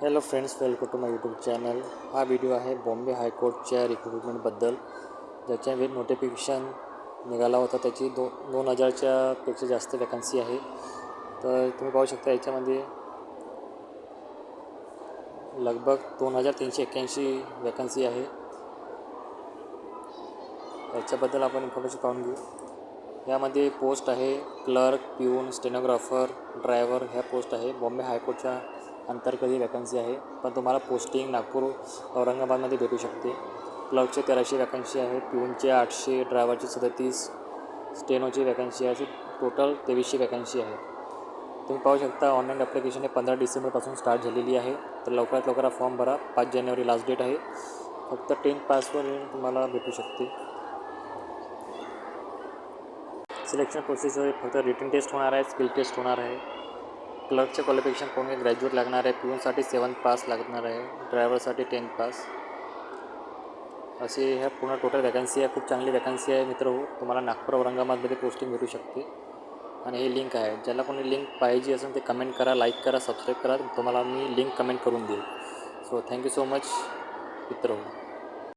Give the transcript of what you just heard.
Hello friends welcome to my YouTube channel हा video आहे बॉम्बे हायकोर्टच्या रिक्रुटमेंटबद्दल ज्याच्या वेळ नोटिफिकेशन निघाला होता. त्याची दो दोन हजारच्या पेक्षा जास्त वॅकन्सी आहे. तर तुम्ही पाहू शकता याच्यामध्ये लगभग दोन हजार तीनशे एक्क्याऐंशी वॅकन्सी आहे. याच्याबद्दल आपण इन्फॉर्मेशन पाहून घेऊ. यामध्ये पोस्ट आहे क्लर्क पिऊन स्टेनोग्राफर ड्रायव्हर ह्या पोस्ट आहे बॉम्बे हायकोर्टच्या अंतर्गत वॅकन्सी आहे? पण तुम्हाला पोस्टिंग नागपूर औरंगाबादमध्ये भेटू शकते. क्लर्कचे तेराशे वॅकन्सी आहे. पिऊनचे आठशे ड्रायव्हरचे सदतीस स्टेनोची वॅकन्सी आहे. अशी टोटल तेवीसशे वॅकन्सी आहे. तुम्ही पाहू शकता ऑनलाईन ॲप्लिकेशन हे पंधरा डिसेंबरपासून स्टार्ट झालेली आहे. तर लवकरात लवकर फॉर्म भरा. पाच जानेवारी लास्ट डेट आहे. फक्त टेन पासवर तुम्हाला भेटू शकते. सिलेक्शन प्रोसेसवर फक्त रिटर्न टेस्ट होणार आहे स्किल टेस्ट होणार आहे. क्लर्कचे क्वालिफिकेशन कोणी ग्रॅज्युएट लागणार आहे पिऊनसाठी सेवन पास लागणार आहे ड्रायव्हरसाठी टेन पास. असे ह्या पूर्ण टोटल वॅकन्सी आहे खूप चांगली वॅकन्सी आहे मित्र. हो तुम्हाला नागपूर औरंगाबादमध्ये पोस्टिंग भेटू शकते. आणि हे लिंक आहे. ज्याला कोणी लिंक पाहिजे असेल ते कमेंट करा लाईक करा सबस्क्राईब करा. तुम्हाला मी लिंक कमेंट करून देईल. सो थँक्यू सो मच मित्र. हो